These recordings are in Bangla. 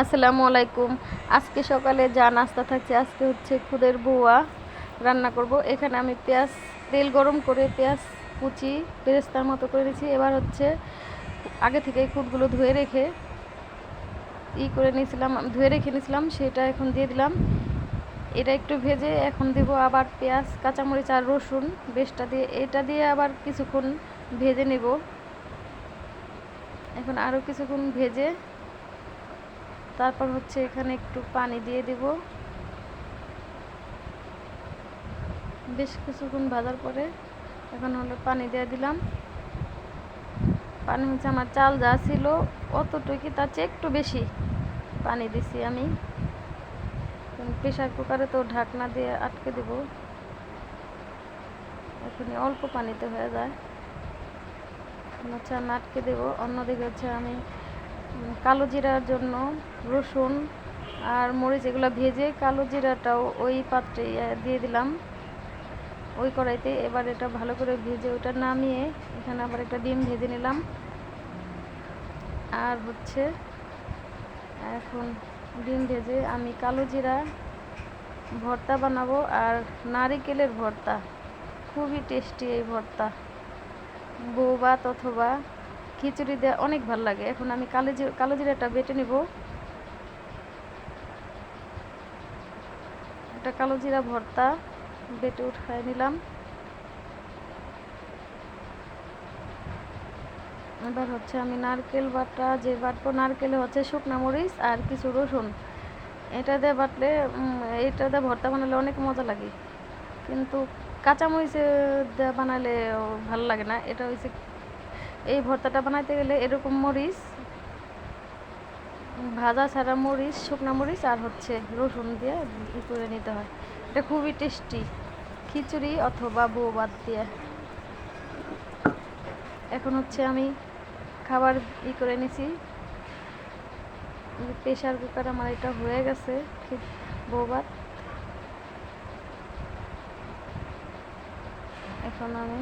আসসালামু আলাইকুম। আজকে সকালে যা নাস্তা থাকছে, আজকে হচ্ছে খুদের বুয়া রান্না করব। এখানে আমি পেঁয়াজ, তেল গরম করে পেঁয়াজ কুচি পেরেস্তার মতো করে দিয়েছি এবার হচ্ছে আগে থেকে খুদগুলো ধুয়ে রেখে ই করে নিয়েছিলাম, ধুয়ে রেখে নিয়েছিলাম, সেটা এখন দিয়ে দিলাম। এটা একটু ভেজে এখন দেব আবার পেঁয়াজ, কাঁচামরিচ আর রসুন বেশটা দিয়ে। এটা দিয়ে আবার কিছুক্ষণ ভেজে নেব। এখন আরও কিছুক্ষণ ভেজে তারপর হচ্ছে এখানে একটু পানি দিয়ে দিব। বেশ কিছুক্ষণ ভাজার পরে এখন হলো পানি দিয়ে দিলাম। পানি হচ্ছে আমার চাল যা ছিল অতটুকু তার চেয়ে একটু বেশি পানি দিছি আমি। প্রেশার কুকারে তো ঢাকনা দিয়ে আটকে দেব। এখন অল্প পানিতে হয়ে যায়। হচ্ছে আমি আটকে দেবো, অন্যদিকে হচ্ছে আমি কালো জিরার জন্য রসুন আর মরিচ এগুলো ভেজে কালো জিরাটাও ওই পাত্রে দিয়ে দিলাম। ওই কড়াইতে এবার এটা ভালো করে ভেজে ওটা নামিয়ে এখানে আবার একটা ডিম ভেজে নিলাম। আর হচ্ছে এখন ডিম ভেজে আমি কালো জিরা ভর্তা বানাবো আর নারিকেলের ভর্তা। খুবই টেস্টি এই ভর্তা। বৌভাত অথবা খিচুড়ি দেওয়া অনেক ভালো লাগে। এখন আমি কালো জিরা কালো জিরাটা বেটে নেব। একটা কালো জিরা ভর্তা বেটে উঠায় নিলাম। এবার হচ্ছে আমি নারকেল বাটা, যে বাটবো নারকেলে হচ্ছে শুকনা মরিচ আর কিছু রসুন। এটা দিয়ে বাটলে এটা দিয়ে ভর্তা বানালে অনেক মজা লাগে। কিন্তু কাঁচামরিচে দিয়ে বানালে ভালো লাগে না। এটা হচ্ছে এই ভর্তাটা বানাইতে গেলে এরকম মরিচ, ভাজা ছাড়া মরিচ, শুকনা মরিচ আর হচ্ছে রসুন দিয়ে করে নিতে হয়। এটা খুবই টেস্টি। খিচুড়ি অথবা বউ বাদ দিয়ে। এখন হচ্ছে আমি খাবার ই করে নিছি। প্রেশার কুকার আমার এটা হয়ে গেছে বউ ভাত। এখন আমি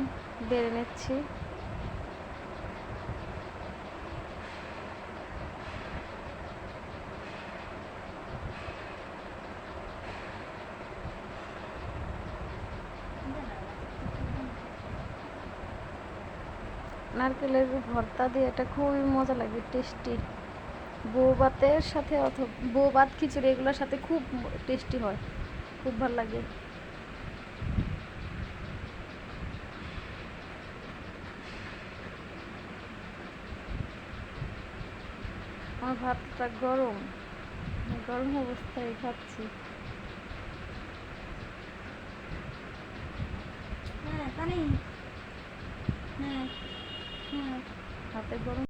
বেড়ে নিচ্ছি। নারকেলের ভর্তা দিয়ে এটা খুবই মজা লাগে টেস্টি বউ ভাতের সাথে অথবা, বউ ভাত খিচুড়ি এগুলোর সাথে খুব টেস্টি হয়, খুব ভালো লাগে। আমার ভাতটা গরম গরম অবস্থায় খাচ্ছি। হ্যাঁ el